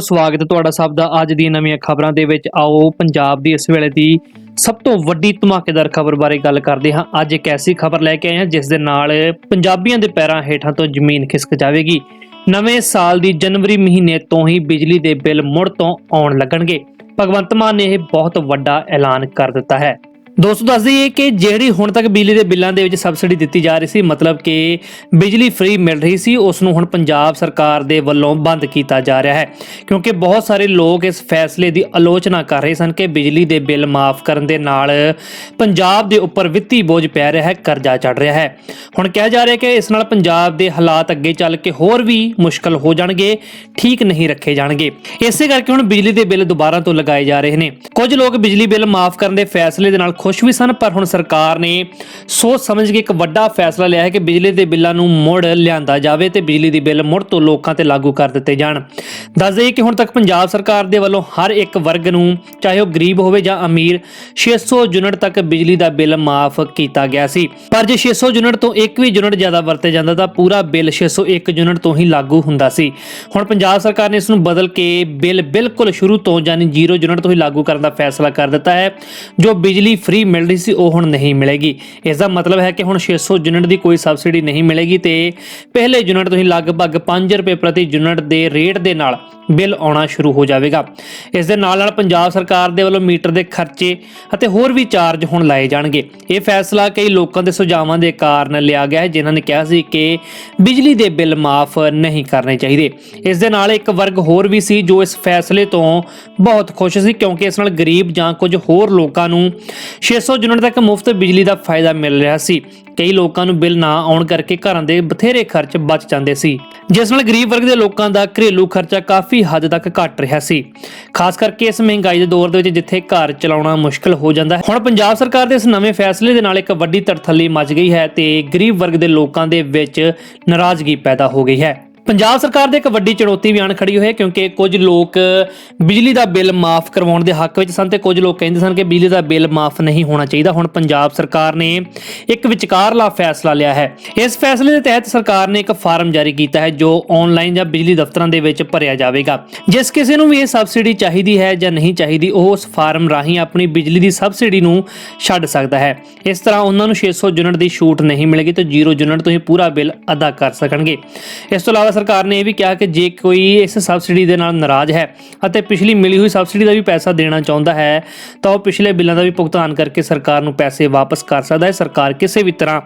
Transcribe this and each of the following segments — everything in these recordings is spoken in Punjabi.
ਬਹੁਤ ਸਵਾਗਤ ਤੁਹਾਡਾ ਸਭ ਦਾ। ਅੱਜ ਦੀਆਂ ਨਵੀਆਂ ਖਬਰਾਂ ਦੇ ਵਿੱਚ ਆਓ, ਪੰਜਾਬ ਦੀ ਇਸ ਵੇਲੇ ਦੀ ਸਭ ਤੋਂ ਵੱਡੀ ਧਮਾਕੇਦਾਰ ਖਬਰ ਬਾਰੇ ਗੱਲ ਕਰਦੇ ਹਾਂ। ਅੱਜ ਇੱਕ ਐਸੀ ਖਬਰ ਲੈ ਕੇ ਆਏ ਹਾਂ, ਜਿਸ ਦੇ ਨਾਲ ਪੰਜਾਬੀਆਂ ਦੇ ਪੈਰਾਂ ਹੇਠਾਂ ਤੋਂ ਜ਼ਮੀਨ ਖਿਸਕ ਜਾਵੇਗੀ। ਨਵੇਂ ਸਾਲ ਦੀ ਜਨਵਰੀ ਮਹੀਨੇ ਤੋਂ ਹੀ ਬਿਜਲੀ ਦੇ ਬਿੱਲ ਮੁੜ ਤੋਂ ਆਉਣ ਲੱਗਣਗੇ। ਭਗਵੰਤ ਮਾਨ ਨੇ ਇਹ ਬਹੁਤ ਵੱਡਾ ਐਲਾਨ ਕਰ ਦਿੱਤਾ ਹੈ। ਦੋਸਤੋ, ਦੱਸ ਦਈਏ ਕਿ ਜਿਹੜੀ ਹੁਣ ਤੱਕ ਬਿਜਲੀ ਦੇ ਬਿੱਲਾਂ ਦੇ ਵਿੱਚ ਸਬਸਿਡੀ ਦਿੱਤੀ ਜਾ ਰਹੀ ਸੀ, ਮਤਲਬ ਕਿ ਬਿਜਲੀ ਫ੍ਰੀ ਮਿਲ ਰਹੀ ਸੀ, ਉਸ ਨੂੰ ਹੁਣ ਪੰਜਾਬ ਸਰਕਾਰ ਦੇ ਵੱਲੋਂ ਬੰਦ ਕੀਤਾ ਜਾ ਰਿਹਾ ਹੈ। ਕਿਉਂਕਿ ਬਹੁਤ ਸਾਰੇ ਲੋਕ ਇਸ ਫੈਸਲੇ ਦੀ ਆਲੋਚਨਾ ਕਰ ਰਹੇ ਸਨ ਕਿ ਬਿਜਲੀ ਦੇ ਬਿੱਲ ਮਾਫ ਕਰਨ ਦੇ ਨਾਲ ਪੰਜਾਬ ਦੇ ਉੱਪਰ ਵਿੱਤੀ ਬੋਝ ਪੈ ਰਿਹਾ ਹੈ, ਕਰਜ਼ਾ ਚੜ ਰਿਹਾ ਹੈ। ਹੁਣ ਕਿਹਾ ਜਾ ਰਿਹਾ ਕਿ ਇਸ ਨਾਲ ਪੰਜਾਬ ਦੇ ਹਾਲਾਤ ਅੱਗੇ ਚੱਲ ਕੇ ਹੋਰ ਵੀ ਮੁਸ਼ਕਲ ਹੋ ਜਾਣਗੇ, ਠੀਕ ਨਹੀਂ ਰੱਖੇ ਜਾਣਗੇ। ਇਸੇ ਕਰਕੇ ਹੁਣ ਬਿਜਲੀ ਦੇ ਬਿੱਲ ਦੁਬਾਰਾ ਤੋਂ ਲਗਾਏ ਜਾ ਰਹੇ ਨੇ। ਕੁਝ ਲੋਕ ਬਿਜਲੀ ਬਿੱਲ ਮਾਫ ਕਰਨ ਦੇ ਫੈਸਲੇ ਦੇ ਨਾਲ ਖੁਸ਼ ਵੀ ਸਨ, ਪਰ ਹੁਣ ਸਰਕਾਰ ਨੇ ਸੋਚ ਸਮਝ ਕੇ ਇੱਕ ਵੱਡਾ ਫੈਸਲਾ ਲਿਆ ਹੈ ਕਿ ਬਿਜਲੀ ਦੇ ਬਿੱਲਾਂ ਨੂੰ ਮੁੜ ਲਿਆਂਦਾ ਜਾਵੇ ਤੇ ਬਿਜਲੀ ਦੇ ਬਿੱਲ ਮੁੜ ਤੋਂ ਲੋਕਾਂ ਤੇ ਲਾਗੂ ਕਰ ਦਿੱਤੇ ਜਾਣ। ਦੱਸ ਦਈਏ ਕਿ ਹੁਣ ਤੱਕ ਪੰਜਾਬ ਸਰਕਾਰ ਦੇ ਵੱਲੋਂ ਹਰ ਇੱਕ ਵਰਗ ਨੂੰ, ਚਾਹੇ ਉਹ ਗਰੀਬ ਹੋਵੇ ਜਾਂ ਅਮੀਰ 600 ਯੂਨਿਟ ਤੱਕ ਬਿਜਲੀ ਦਾ ਬਿੱਲ ਮਾਫ ਕੀਤਾ ਗਿਆ ਸੀ। ਪਰ ਜੇ 600 ਯੂਨਿਟ ਤੋਂ ਇੱਕ ਵੀ ਯੂਨਿਟ ਜ਼ਿਆਦਾ ਵਰਤੇ ਜਾਂਦਾ ਤਾਂ ਪੂਰਾ ਬਿੱਲ 601 ਯੂਨਿਟ ਤੋਂ ਹੀ ਲਾਗੂ ਹੁੰਦਾ ਸੀ। ਹੁਣ ਪੰਜਾਬ ਸਰਕਾਰ ਨੇ ਇਸ ਨੂੰ ਬਦਲ ਕੇ ਬਿੱਲ ਬਿਲਕੁਲ ਸ਼ੁਰੂ ਤੋਂ ਯਾਨੀ 0 ਯੂਨਿਟ ਤੋਂ ਹੀ ਲਾਗੂ ਕਰਨ ਦਾ ਫੈਸਲਾ ਕਰ ਦਿੱਤਾ ਹੈ, ਜੋ ਬਿਜਲੀ ਫ੍ਰੀ ਮਿਲ ਰਹੀ ਸੀ, ਉਹ ਹੁਣ ਨਹੀਂ ਮਿਲੇਗੀ। ਇਸ ਦਾ ਮਤਲਬ ਹੈ ਕਿ ਹੁਣ 600 ਯੂਨਿਟ ਦੀ ਕੋਈ ਸਬਸਿਡੀ ਨਹੀਂ ਮਿਲੇਗੀ ਤੇ ਪਹਿਲੇ ਯੂਨਿਟ ਤੁਸੀਂ ਲਗਭਗ 5 ਰੁਪਏ ਪ੍ਰਤੀ ਯੂਨਿਟ ਦੇ ਰੇਟ ਦੇ ਨਾਲ ਬਿੱਲ ਆਉਣਾ ਸ਼ੁਰੂ ਹੋ ਜਾਵੇਗਾ। ਇਸ ਦੇ ਨਾਲ ਨਾਲ ਪੰਜਾਬ ਸਰਕਾਰ ਦੇ ਵੱਲੋਂ ਮੀਟਰ ਦੇ ਖਰਚੇ ਅਤੇ ਹੋਰ ਵੀ ਚਾਰਜ ਹੁਣ ਲਾਏ ਜਾਣਗੇ। ਇਹ ਫੈਸਲਾ ਕਈ ਲੋਕਾਂ ਦੇ ਸੁਝਾਵਾਂ ਦੇ ਕਾਰਨ ਲਿਆ ਗਿਆ ਹੈ, ਜਿਨ੍ਹਾਂ ਨੇ ਕਿਹਾ ਸੀ ਕਿ ਬਿਜਲੀ ਦੇ ਬਿੱਲ ਮਾਫ ਨਹੀਂ ਕਰਨੇ ਚਾਹੀਦੇ। ਇਸ ਦੇ ਨਾਲ ਇੱਕ ਵਰਗ ਹੋਰ ਵੀ ਸੀ ਜੋ ਇਸ ਫੈਸਲੇ ਤੋਂ ਬਹੁਤ ਖੁਸ਼ ਸੀ, ਕਿਉਂਕਿ ਇਸ ਨਾਲ ਗਰੀਬ ਜਾਂ ਕੁਝ ਹੋਰ ਲੋਕਾਂ ਨੂੰ 600 ਯੂਨਿਟ ਤੱਕ ਮੁਫਤ ਬਿਜਲੀ ਦਾ ਫਾਇਦਾ ਮਿਲ ਰਿਹਾ ਸੀ। ਕਈ ਲੋਕਾਂ ਨੂੰ ਬਿੱਲ ਨਾ ਆਉਣ ਕਰਕੇ ਘਰਾਂ ਦੇ ਬਥੇਰੇ ਖਰਚ ਬਚ ਜਾਂਦੇ ਸੀ। ਜਿਸ ਨਾਲ ਗਰੀਬ ਵਰਗ ਦੇ ਲੋਕਾਂ ਦਾ ਘਰੇਲੂ ਖਰਚਾ ਕਾਫੀ ਹੱਦ ਤੱਕ ਘਟ ਰਿਹਾ ਸੀ। ਖਾਸ ਕਰਕੇ ਇਸ ਮਹਿੰਗਾਈ ਦੇ ਦੌਰ ਦੇ ਵਿੱਚ ਜਿੱਥੇ ਘਰ ਚਲਾਉਣਾ ਮੁਸ਼ਕਲ ਹੋ ਜਾਂਦਾ ਹੈ। ਹੁਣ ਪੰਜਾਬ ਸਰਕਾਰ ਦੇ ਇਸ ਨਵੇਂ ਫੈਸਲੇ ਦੇ ਨਾਲ ਇੱਕ ਵੱਡੀ ਤੜਥੱਲੀ ਮਚ ਗਈ ਹੈ ਤੇ ਗਰੀਬ ਵਰਗ ਦੇ ਲੋਕਾਂ ਦੇ ਵਿੱਚ ਨਾਰਾਜ਼ਗੀ ਪੈਦਾ ਹੋ ਗਈ ਹੈ। ਪੰਜਾਬ ਸਰਕਾਰ ਦੇ ਇੱਕ ਵੱਡੀ ਚੁਣੌਤੀ ਵੀ ਆਣ ਖੜੀ ਹੋਈ ਹੈ, ਕਿਉਂਕਿ ਕੁਝ ਲੋਕ ਬਿਜਲੀ ਦਾ ਬਿੱਲ ਮਾਫ ਕਰਵਾਉਣ ਦੇ ਹੱਕ ਵਿੱਚ ਸਨ ਤੇ ਕੁਝ ਲੋਕ ਕਹਿੰਦੇ ਸਨ ਕਿ ਬਿਜਲੀ ਦਾ ਬਿੱਲ ਮਾਫ ਨਹੀਂ ਹੋਣਾ ਚਾਹੀਦਾ। ਹੁਣ ਪੰਜਾਬ ਸਰਕਾਰ ਨੇ ਇੱਕ ਵਿਚਕਾਰਲਾ ਫੈਸਲਾ ਲਿਆ ਹੈ। ਇਸ ਫੈਸਲੇ ਦੇ ਤਹਿਤ ਸਰਕਾਰ ਨੇ ਇੱਕ ਫਾਰਮ ਜਾਰੀ ਕੀਤਾ ਹੈ, ਜੋ ਆਨਲਾਈਨ ਜਾਂ ਬਿਜਲੀ ਦਫ਼ਤਰਾਂ ਦੇ ਵਿੱਚ ਭਰਿਆ ਜਾਵੇਗਾ। ਜਿਸ ਕਿਸੇ ਨੂੰ ਵੀ ਇਹ ਸਬਸਿਡੀ ਚਾਹੀਦੀ ਹੈ ਜਾਂ ਨਹੀਂ ਚਾਹੀਦੀ, ਉਹ ਉਸ ਫਾਰਮ ਰਾਹੀਂ ਆਪਣੀ ਬਿਜਲੀ ਦੀ ਸਬਸਿਡੀ ਨੂੰ ਛੱਡ ਸਕਦਾ ਹੈ। ਇਸ ਤਰ੍ਹਾਂ ਉਹਨਾਂ ਨੂੰ 600 ਯੂਨਿਟ ਦੀ ਛੂਟ ਨਹੀਂ ਮਿਲੇਗੀ, ਤੇ 0 ਯੂਨਿਟ ਤੋਂ ਹੀ ਪੂਰਾ ਬਿੱਲ ਅਦਾ ਕਰ ਸਕਣਗੇ। ਇਸ ਤੋਂ ਇਲਾਵਾ ਸਰਕਾਰ ਨੇ ਇਹ ਵੀ ਕਿਹਾ ਕਿ ਜੇ ਕੋਈ ਇਸ ਸਬਸਿਡੀ ਦੇ ਨਾਲ ਨਾਰਾਜ਼ ਹੈ ਅਤੇ ਪਿਛਲੀ ਮਿਲੀ ਹੋਈ ਸਬਸਿਡੀ ਦਾ ਵੀ ਪੈਸਾ ਦੇਣਾ ਚਾਹੁੰਦਾ ਹੈ, ਤਾਂ ਉਹ ਪਿਛਲੇ ਬਿੱਲਾਂ ਦਾ ਵੀ ਭੁਗਤਾਨ ਕਰਕੇ ਸਰਕਾਰ ਨੂੰ ਪੈਸੇ ਵਾਪਸ ਕਰ ਸਕਦਾ ਹੈ। ਸਰਕਾਰ ਕਿਸੇ ਵੀ ਤਰ੍ਹਾਂ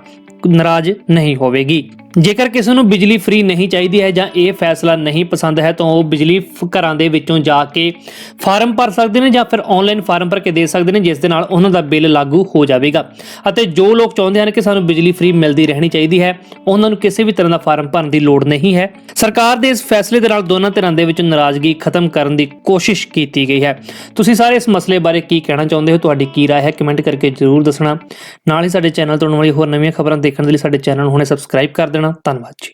ਨਾਰਾਜ਼ ਨਹੀਂ ਹੋਵੇਗੀ। ਜੇਕਰ ਕਿਸੇ ਨੂੰ ਬਿਜਲੀ ਫ੍ਰੀ ਨਹੀਂ ਚਾਹੀਦੀ ਹੈ ਜਾਂ ਇਹ ਫੈਸਲਾ ਨਹੀਂ ਪਸੰਦ ਹੈ ਤਾਂ ਉਹ ਬਿਜਲੀ ਫ- ਘਰਾਂ ਦੇ ਵਿੱਚੋਂ ਜਾ ਕੇ ਫਾਰਮ ਭਰ ਸਕਦੇ ਨੇ ਜਾਂ ਫਿਰ ਆਨਲਾਈਨ ਫਾਰਮ ਭਰ ਕੇ ਦੇ ਸਕਦੇ ਨੇ ਜਿਸ ਦੇ ਨਾਲ ਉਹਨਾਂ ਦਾ ਬਿੱਲ ਲਾਗੂ ਹੋ ਜਾਵੇਗਾ ਅਤੇ ਜੋ ਲੋਕ ਚਾਹੁੰਦੇ ਹਨ ਕਿ ਸਾਨੂੰ ਬਿਜਲੀ ਫ੍ਰੀ ਮਿਲਦੀ ਰਹਿਣੀ ਚਾਹੀਦੀ ਹੈ ਉਹਨਾਂ ਨੂੰ ਕਿਸੇ ਵੀ ਤਰ੍ਹਾਂ ਦਾ ਫਾਰਮ ਭਰਨ ਦੀ ਲੋੜ ਨਹੀਂ ਹੈ ਸਰਕਾਰ ਦੇ ਇਸ ਫੈਸਲੇ ਦੇ ਨਾਲ ਦੋਨਾਂ ਧਿਰਾਂ ਦੇ ਵਿੱਚ ਨਾਰਾਜ਼ਗੀ ਖਤਮ ਕਰਨ ਦੀ ਕੋਸ਼ਿਸ਼ ਕੀਤੀ ਗਈ ਹੈ ਤੁਸੀਂ ਸਾਰੇ ਇਸ ਮਸਲੇ ਬਾਰੇ ਕੀ ਕਹਿਣਾ ਚਾਹੁੰਦੇ ਹੋ ਤੁਹਾਡੀ ਕੀ رائے ਹੈ ਕਮੈਂਟ ਕਰਕੇ ਜਰੂਰ ਦੱਸਣਾ ਨਾਲ ਹੀ ਸਾਡੇ ਚੈਨਲ ਤੋਂ ਆਉਣ ਵਾਲੀ ਹੋਰ ਨਵੀਆਂ ਖਬਰਾਂ ਦੇਖਣ ਦੇ ਲਈ ਸਾਡੇ ਚੈਨਲ ਨੂੰ ਹੁਣੇ ਸਬਸਕ੍ਰਾਈਬ ਕਰ ਦੇਣਾ ਧੰਨਵਾਦ ਜੀ।